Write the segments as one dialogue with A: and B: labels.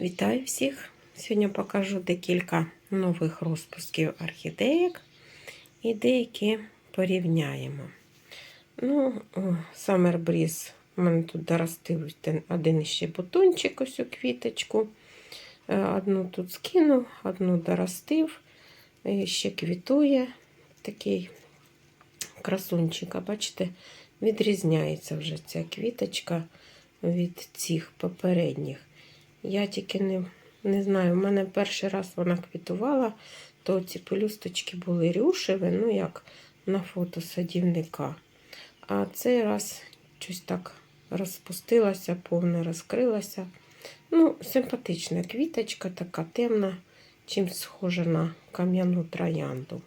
A: Вітаю всіх! Сьогодні покажу декілька нових розпусків орхідеїк і деякі порівняємо. Ну, Summer Breeze у мене тут доростив один- ще бутончик, ось у квіточку. Е, Одну тут скинув, одну доростив, і ще квітує такий красунчик. А бачите, відрізняється вже ця квіточка від цих попередніх. Я тільки не, не знаю, в мене перший раз вона квітувала, то ці пелюсточки були рюшеві, ну як на фото садівника. А цей раз щось так розпустилася, повне розкрилася. Ну, симпатична квіточка, така темна, чим схожа на кам'яну троянду.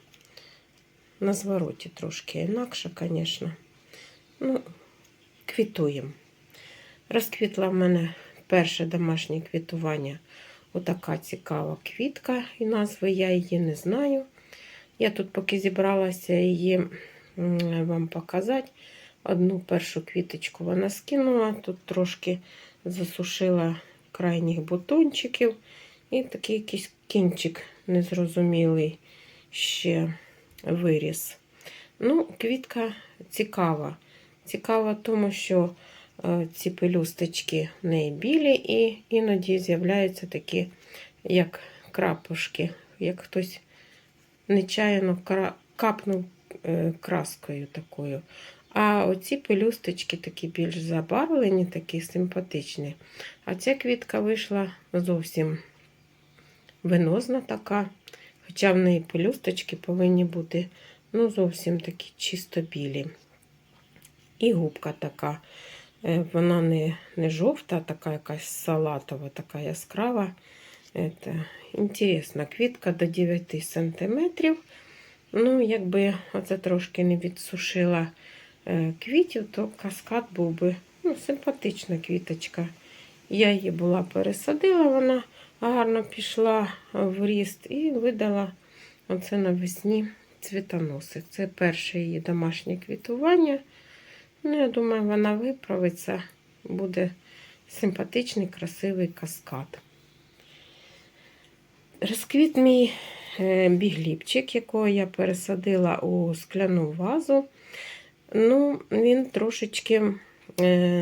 A: На звороті трошки інакше, звісно. Ну, квітуємо. Розквітла в мене перше домашнє квітування. Отака цікава квітка, і назви я її не знаю. Я тут, поки зібралася її вам показати, одну першу квіточку вона скинула, тут трошки засушила крайніх бутончиків. І такий якийсь кінчик незрозумілий ще виріс. Ну, квітка цікава. Цікава тому, що ці пелюсточки в неї білі, і іноді з'являються такі, як крапушки, як хтось нечаянно капнув е, краскою такою. А оці пелюсточки такі більш забарвлені, такі симпатичні. А ця квітка вийшла зовсім венозна така. Хоча в неї пелюсточки повинні бути ну, зовсім такі чисто білі. І губка така. Е, Вона не, не жовта, така якась салатова, така яскрава. Это, інтересна квітка до 9 см. Ну, якби оце трошки не відсушила е, квітів, то каскад був би ну, симпатична квіточка. Я її була пересадила, вона гарно пішла в ріст і видала оце навесні цвітоносик. Це перше її домашнє квітування. Ну, я думаю, вона виправиться, буде симпатичний, красивий каскад. Розквіт мій е, бігліпчик, якого я пересадила у скляну вазу. Ну, він трошечки е,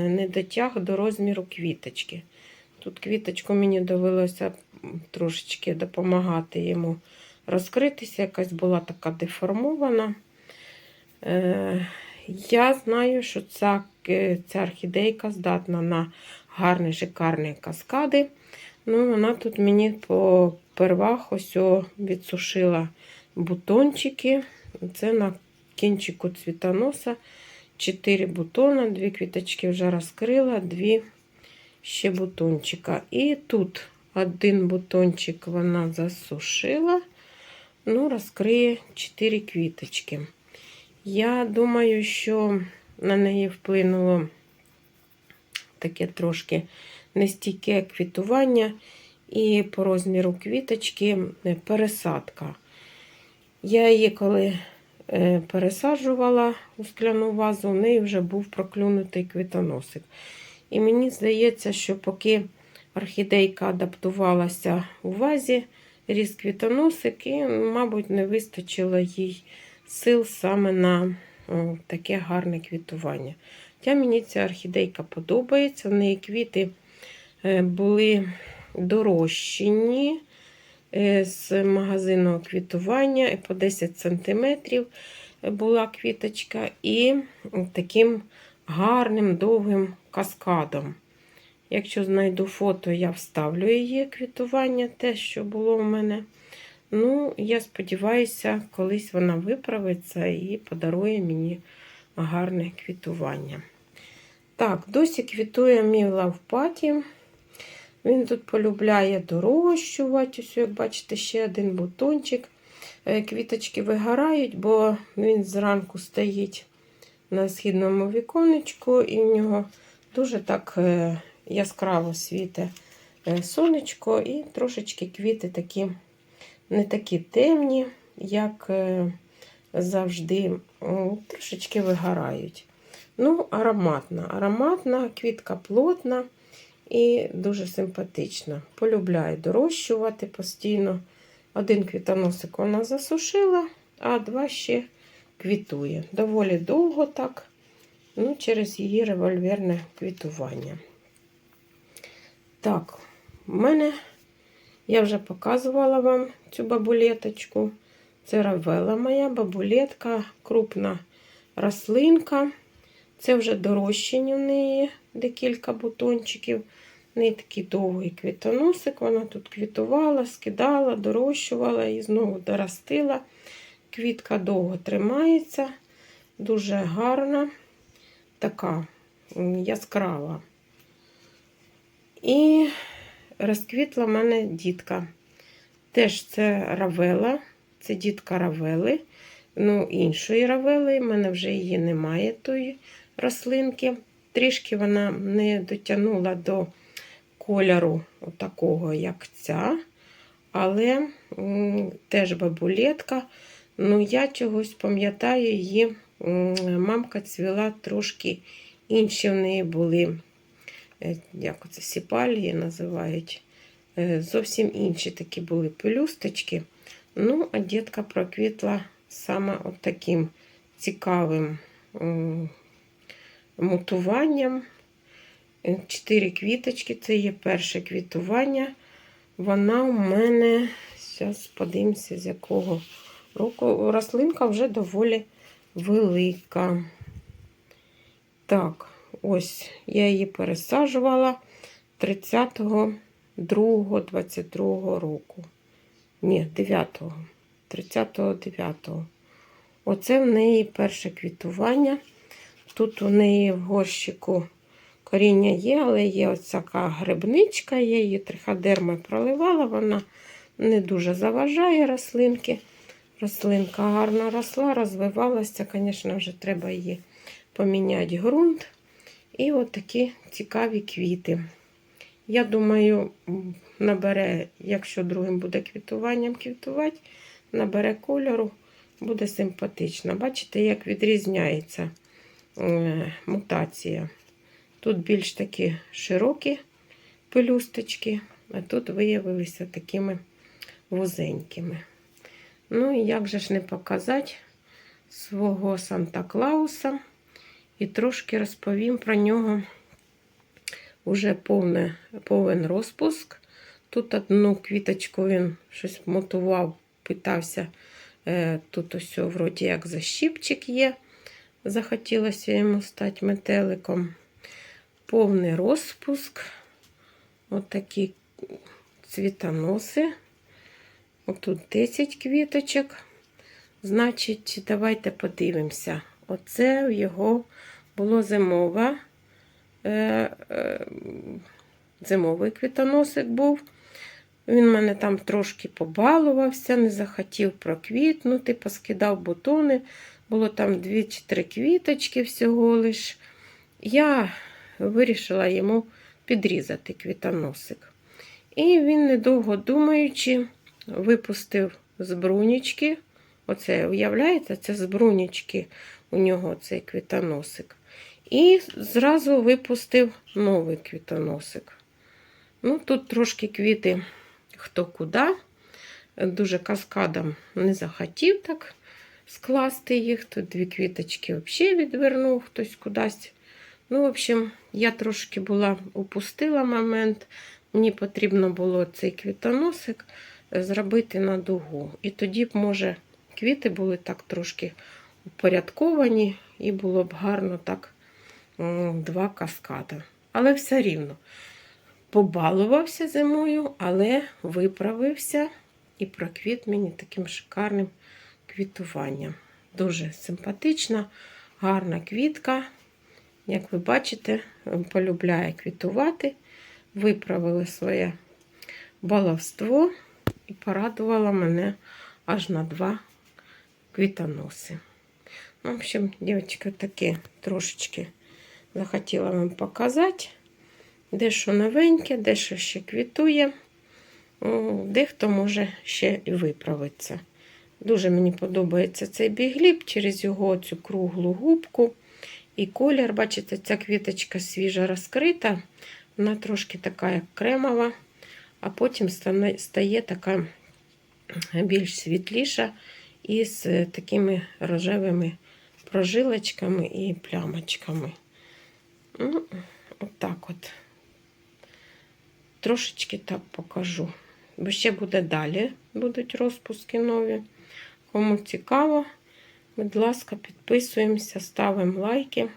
A: не дотяг до розміру квіточки. Тут квіточку мені довелося трошечки допомагати йому розкритися. Якась була така деформована. Я знаю, що ця, ця орхідейка здатна на гарні, шикарні каскади. Ну, вона тут мені по первах ось відсушила бутончики. Це на кінчику цвітоноса. Чотири бутона, дві квіточки вже розкрила, дві ще бутончика. І тут один бутончик вона засушила. Ну, розкриє 4 квіточки. Я думаю, що на неї вплинуло таке трошки нестійке квітування і по розміру квіточки е, пересадка. Я її коли е, пересаджувала у скляну вазу, у неї вже був проклюнутий квітоносик. І мені здається, що поки орхідейка адаптувалася у вазі, ріс квітоносик, і, мабуть, не вистачило їй сил саме на таке гарне квітування. Хоча мені ця орхідейка подобається. В неї квіти е, були дорощені е, з магазину квітування по 10 см була квіточка, і таким гарним довгим каскадом. Якщо знайду фото, я вставлю її квітування, те, що було у мене. Ну, я сподіваюся, колись вона виправиться і подарує мені гарне квітування. Так, досі квітує мій лавпаті. Він тут полюбляє дорощувати. Ось, як бачите, ще один бутончик. Е, Квіточки вигорають, бо він зранку стоїть на східному віконечку, і в нього дуже так е, яскраво світе е, сонечко, і трошечки квіти такі не такі темні, як е, завжди, трошечки вигорають. Ну, ароматна. Ароматна, квітка плотна. і дуже симпатична. Полюбляю дорощувати постійно. Один квітоносик вона засушила, а два ще квітує. Доволі довго так, ну, через її револьверне квітування. Так, в мене я вже показувала вам цю бабулеточку. Це равела моя бабулетка, крупна рослинка. Це вже дорощені в неї декілька бутончиків. В неї такий довгий квітоносик. Вона тут квітувала, скидала, дорощувала і знову доростила. Квітка довго тримається, дуже гарна, така яскрава. І розквітла в мене дітка. Теж це равела, це дітка равели, ну, іншої равели. У мене вже її немає, тої рослинки. Трішки вона не дотягнула до кольору такого, як ця. Але теж бабулетка. Ну, я чогось пам'ятаю її, мамка цвіла трошки інші в неї були, як оце сіпалії називають. Е, Зовсім інші такі були пелюсточки. Ну, а дітка проквітла саме от таким цікавим мутуванням. Е, Чотири квіточки, це є перше квітування. Вона у мене, зараз подивимося, з якого року. Рослинка вже доволі велика. Так, ось я її пересаджувала 30.02.22 року. Ні, 9-го. 30.09. Оце в неї перше квітування. Тут у неї в горщику коріння є, але є ось така грибничка, я її триходерми проливала, вона не дуже заважає рослинки. Рослинка гарно росла, розвивалася. Звісно, вже треба її поміняти ґрунт. І от цікаві квіти. Я думаю, набере, якщо другим буде квітуванням квітувати, набере кольору, буде симпатично. Бачите, як відрізняється е, мутація. Тут більш такі широкі пелюсточки, а тут виявилися такими вузенькими. Ну і як же ж не показати свого Санта-Клауса. І трошки розповім про нього уже повне, повен розпуск. Тут одну квіточку він щось мотував, питався. Е, Тут ось вроді як защіпчик є. Захотілося йому стати метеликом. Повний розпуск. Ось такі цвітоноси. Отут 10 квіточок. Значить, давайте подивимося. Оце в його було зимова. Е, е, зимовий квітоносик був. Він мене там трошки побалувався, не захотів проквітнути, поскидав бутони. Було там дві чи три квіточки всього лиш. Я вирішила йому підрізати квітоносик. І він, недовго думаючи, випустив з брунічки. Оце, уявляєте, це з у нього цей квітоносик. І зразу випустив новий квітоносик. Ну, Тут трошки квіти хто куди. Дуже каскадом не захотів так скласти їх. Тут дві квіточки взагалі відвернув хтось кудись. Ну, в общем, я трошки була упустила момент. Мені потрібно було цей квітоносик зробити на дугу. І тоді б, може, квіти були так трошки упорядковані, і було б гарно так два каскада. Але все рівно побалувався зимою, але виправився і проквіт мені таким шикарним квітуванням. Дуже симпатична, гарна квітка. Як ви бачите, полюбляє квітувати, виправили своє баловство і порадувала мене аж на два квітоноси. В общем, дівчатка, таке трошечки захотіла вам показати. Дещо новеньке, дещо ще квітує, дехто може ще і виправитися. Дуже мені подобається цей бігліб через його цю круглу губку. І колір, бачите, ця квіточка свіжо розкрита. Вона трошки така, як кремова, а потім стає така більш світліша і з такими рожевими прожилочками і плямочками. Ну, отак от. Трошечки так покажу. Бо ще буде далі, будуть розпуски нові. Кому цікаво, будь ласка, підписуємося, ставимо лайки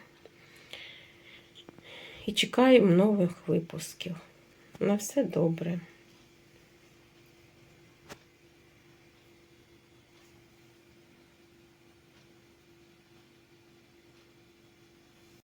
A: і чекаємо нових випусків. На все добре.